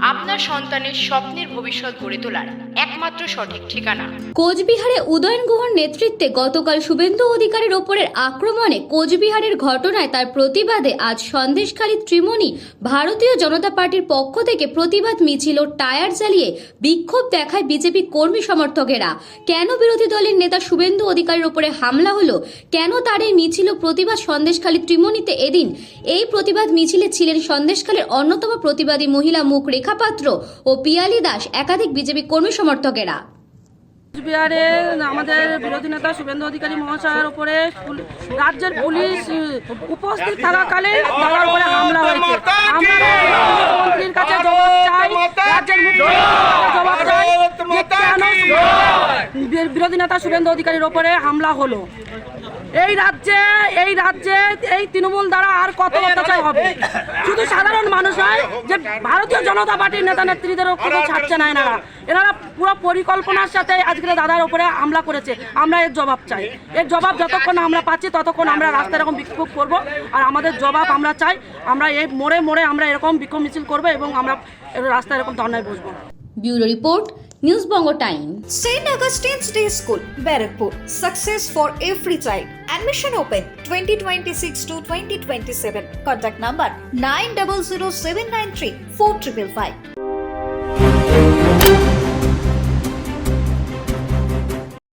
আপনার সন্তানের স্বপ্নের ভবিষ্যৎ গড়ে তোলার একমাত্র সঠিক ঠিকানা। কোচবিহারে উদয়ন গুহর নেতৃত্বে গতকাল শুভেন্দু অধিকারের ওপরের আক্রমণে কোচবিহারের ঘটনায় তার প্রতিবাদে আজ সন্দেশখালী ত্রিমণি ভারতীয় জনতা পার্টির পক্ষ থেকে প্রতিবাদ মিছিল ও টায়ার জ্বালিয়ে বিক্ষোভ দেখায় বিজেপি কর্মী সমর্থকেরা। কেন বিরোধী দলের নেতা শুভেন্দু অধিকারের ওপরে হামলা হলো? কেন তার এই মিছিল প্রতিবাদ সন্দেশখালী ত্রিমণীতে এদিন? এই প্রতিবাদ মিছিলে ছিলেন সন্দেশখালীর অন্যতম প্রতিবাদী মহিলা মুখ রেখা পাত্র ও পিয়ালি দাস, একাধিক বিজেপি কর্মী সমর্থকেরা। কোচবিহারে আমাদের বিরোধী নেতা শুভেন্দু অধিকারী মহাশয়ের উপরে রাজ্যের পুলিশ উপস্থিত থাকাকালে হামলা হয়েছে আমরা মুখ্যমন্ত্রীর কাছে জবাব চাই রাজ্যের মুখ্যমন্ত্রীর কাছে জবাব চাই যে কেন বি- বিরোধী নেতা শুভেন্দু অধিকারীর ওপরে হামলা হলো। এই রাজ্যে এই রাজ্যে, এই তৃণমূল দ্বারা আর কত অত্যাচার হবে? শুধু সাধারণ মানুষ নয়, যে ভারতীয় জনতা পার্টির নেতা নেত্রীদের কোনো ছাড়ছে না এনারা। এনারা পুরো পরিকল্পনার সাথে আজকে দাদার ওপরে হামলা করেছে। আমরা এর জবাব চাই। এর জবাব যতক্ষণ আমরা পাচ্ছি, ততক্ষণ আমরা রাস্তায় এরকম বিক্ষোভ করব। আর আমাদের জবাব আমরা চাই, আমরা এই মোড়ে মোড়ে আমরা এরকম বিক্ষোভ মিছিল করব এবং আমরা এর রাস্তায় এরকম ধর্নায় বসবো। Bureau report News Bongo Time. St. Augustine's Day School, Barakpur. Success for every child. Admission open 2026 to 2027. Contact number 900793